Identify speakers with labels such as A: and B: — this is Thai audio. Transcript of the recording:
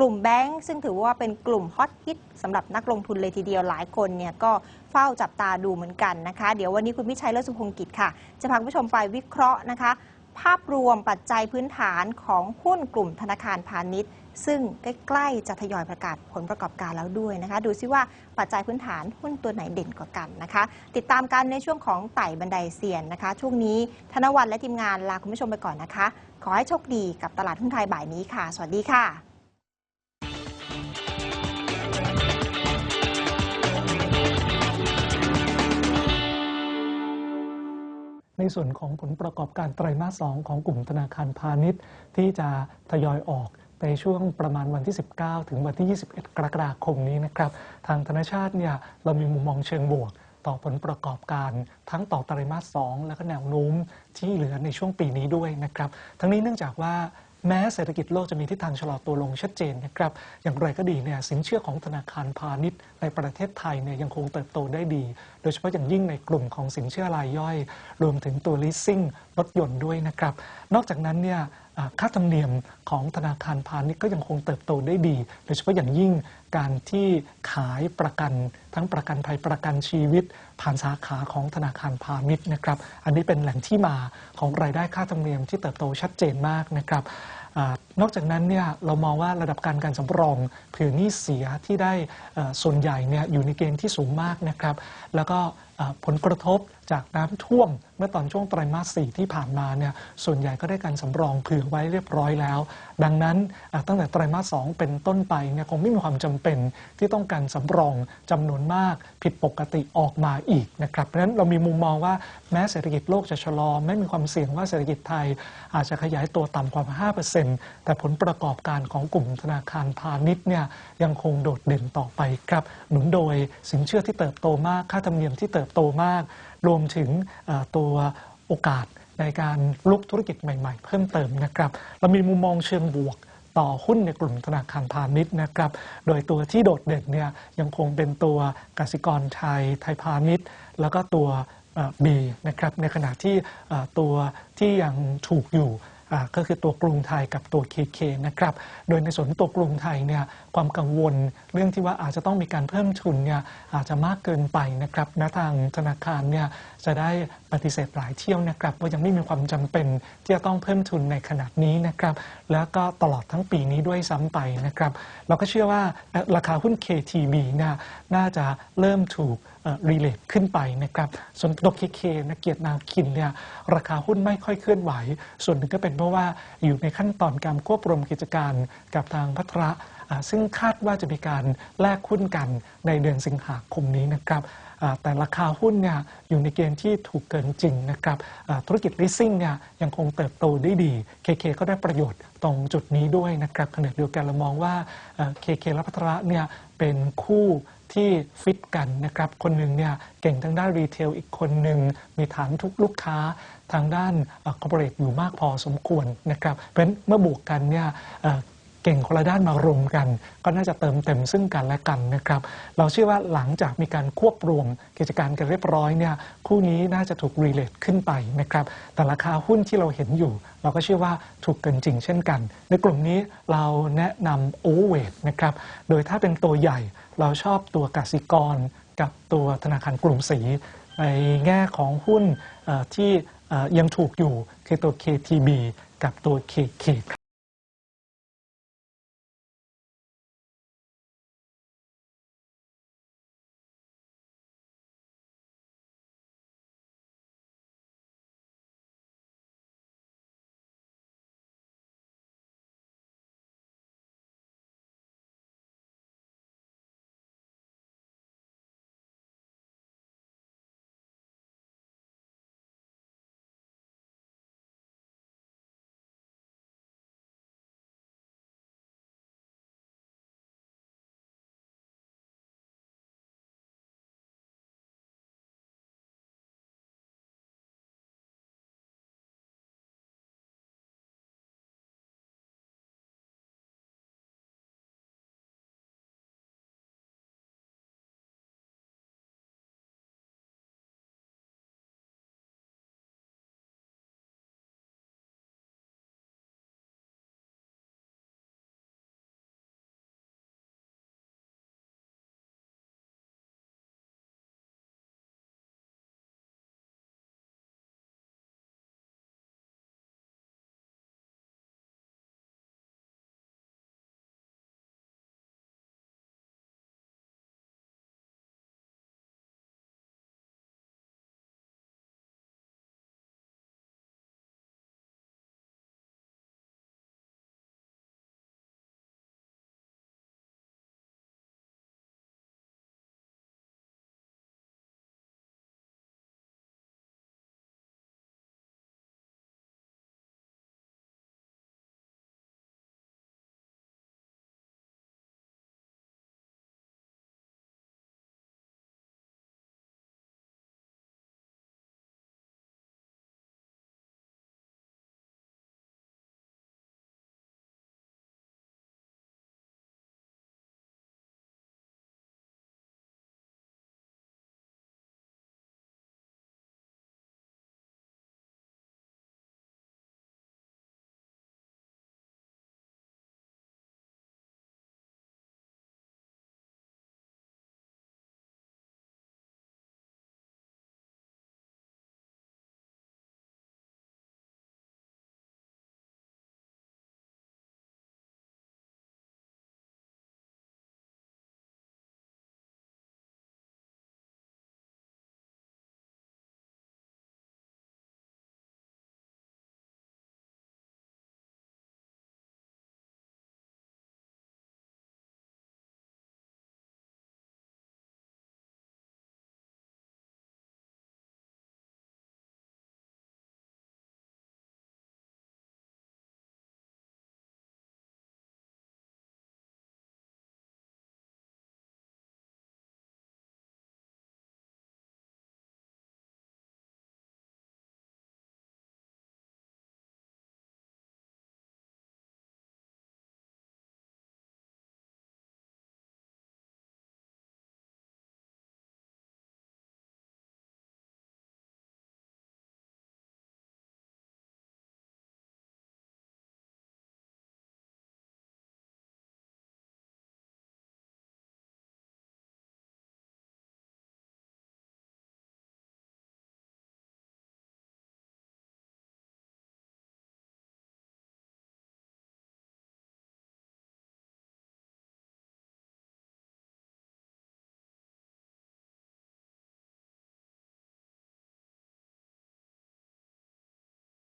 A: ลุ่มแบงก์ซึ่งถือว่าเป็นกลุ่มฮอตฮิตสำหรับนักลงทุนเลยทีเดียวหลายคนเนี่ยก็เฝ้าจับตาดูเหมือนกันนะคะ เดี๋ยววันนี้คุณพิชัยเลิศสุพงกิจค่ะ จะพาคุณผู้ชมไปวิเคราะห์นะคะ ภาพรวมปัจจัยพื้นฐานของหุ้นกลุ่มธนาคารพาณิชย์ ซึ่งใกล้ๆจะทยอยประกาศผลประกอบการแล้วด้วยนะคะ ดูซิว่าปัจจัยพื้นฐานหุ้นตัวไหนเด่นกว่ากันนะคะ ติดตามกันในช่วงของไต่บันไดเซียนนะคะ ช่วงนี้ธนวันและทีมงานลาคุณผู้ชมไปก่อนนะคะ ขอให้โชคดีกับตลาดหุ้นไทยบ่ายนี้ค่ะ สวัสดีค่ะ
B: ในส่วนของผลประกอบการไตรมาสสองของกลุ่มธนาคารพาณิชย์ ที่จะทยอยออกในช่วงประมาณวันที่ 19 ถึงวันที่ 21 กรกฎาคมนี้นะครับ ทางธนาชาติเนี่ยเรามีมุมมองเชิงบวก ต่อผลประกอบการ ทั้งต่อไตรมาส 2 และก็แนวโน้มที่เหลือในช่วงปีนี้ด้วยนะครับ ทั้งนี้เนื่องจากว่า แม้เศรษฐกิจโลกจะมีทิศทางชะลอตัวลงชัดเจนนะครับอย่างไรก็ดีเนี่ยสินเชื่อของธนาคารพาณิชย์ ในประเทศไทยเนี่ยยังคงเติบโตได้ดี โดยเฉพาะอย่างยิ่งในกลุ่มของสินเชื่อรายย่อย รวมถึงตัว leasing รถยนต์ด้วยนะครับ นอกจากนั้นเนี่ยค่าธรรมเนียมของธนาคารพาณิชย์ก็ยังคงเติบโตได้ดี โดยเฉพาะอย่างยิ่งการที่ขายประกันทั้งประกันภัยประกันชีวิต ผ่านสาขาของธนาคารพาณิชย์นะครับ อันนี้เป็นแหล่งที่มาของรายได้ค่าธรรมเนียมที่เติบโตชัดเจนมากนะครับนอกจากนั้นเนี่ยเรามองว่าระดับการการสำรองเผื่อหนี้เสียที่ได้ส่วนใหญ่เนี่ยอยู่ในเกณฑ์ที่สูงมากนะครับ แล้วก็ผลกระทบจากน้ำท่วมเมื่อตอนช่วงไตรมาส4ที่ผ่านมาเนี่ยส่วนใหญ่ก็ได้การสำรองเผื่อไว้เรียบร้อยแล้ว ดังนั้นตั้งแต่ไตรมาส2เป็นต้นไปเนี่ยคงไม่มีความจำเป็นที่ต้องการสำรองจำนวนมากผิดปกติออกมาอีกนะครับเพราะฉะนั้นเรามีมุมมองว่าแม้เศรษฐกิจโลกจะชะลอไม่มีความเสี่ยงว่าเศรษฐกิจไทยอาจจะขยายตัวต่ำกว่า 5%แแต่ผลประกอบการของกลุ่มธนาคารพาณิชย์เนี่ยยังคงโดดเด่นต่อไปครับ หนุนโดยสินเชื่อที่เติบโตมาก ค่าธรรมเนียมที่เติบโตมาก รวมถึงตัวโอกาสในการลุกธุรกิจใหม่ ๆ เพิ่มเติมนะครับเรามีมุมมองเชิงบวกต่อหุ้นในกลุ่มธนาคารพาณิชย์นะครับ โดยตัวที่โดดเด่นเนี่ยยังคงเป็นตัวกสิกรไทยไทยพาณิชย์ แล้วก็ตัวบีนะครับ ในขณะที่ตัวที่ยังถูกอยู่ ก็คือตัวกรุงไทยกับตัว KK นะครับ โดยในส่วนตัวกรุงไทยเนี่ยความกังวลเรื่องที่ว่าอาจจะต้องมีการเพิ่มทุนเนี่ยอาจจะมากเกินไปนะครับณทางธนาคารเนี่ยจะได้ ปฏิเสธหลายเที่ยวนะครับว่ายังไม่มีความจำเป็นที่จะต้องเพิ่มทุนในขนาดนี้นะครับแล้วก็ตลอดทั้งปีนี้ด้วยซ้ำไปนะครับเราก็เชื่อว่าราคาหุ้น KTB เนี่ยน่าจะเริ่มถูกรีเลทขึ้นไปนะครับส่วนตัว KK นะเกียรตินาคินเนี่ยราคาหุ้นไม่ค่อยเคลื่อนไหว ส่วนหนึ่งก็เป็นเพราะว่าอยู่ในขั้นตอนการควบรวมกิจการกับทางพัทระ ซึ่งคาดว่าจะมีการแลกหุ้นกันในเดือนสิงหาคมนี้นะครับแต่ราคาหุ้นเนี่ยอยู่ในเกณฑ์ที่ถูกเกินจริงนะครับธุรกิจ leasing เนี่ยยังคงเติบโตได้ดี KK ก็ได้ประโยชน์ตรงจุดนี้ด้วยนะครับขณะเดียวกันเรามองว่าเอ่อ KK และพัทระเนี่ยเป็นคู่ที่ฟิตกันนะครับ คนหนึ่งเนี่ยเก่งทางด้านรีเทล อีกคนหนึ่งมีฐานทุกลูกค้าทางด้านคอร์เปอเรทอยู่มากพอสมควรนะครับ เพราะฉะนั้นเมื่อบวกกันเนี่ย เก่งคนละด้านมารวมกัน ก็น่าจะเติมเต็มซึ่งกันและกันนะครับ เราเชื่อว่าหลังจากมีการควบรวมกิจการกันเรียบร้อยเนี่ยคู่นี้น่าจะถูกรีเลทขึ้นไปนะครับแต่ราคาหุ้นที่เราเห็นอยู่ เราก็เชื่อว่าถูกเกินจริงเช่นกัน ในกลุ่มนี้เราแนะนำโอเวอร์เวทนะครับโดยถ้าเป็นตัวใหญ่เราชอบตัวกสิกร กับตัวธนาคารกรุงศรีในแง่ของหุ้นที่ยังถูกอยู่คือตัว KTB กับตัว KK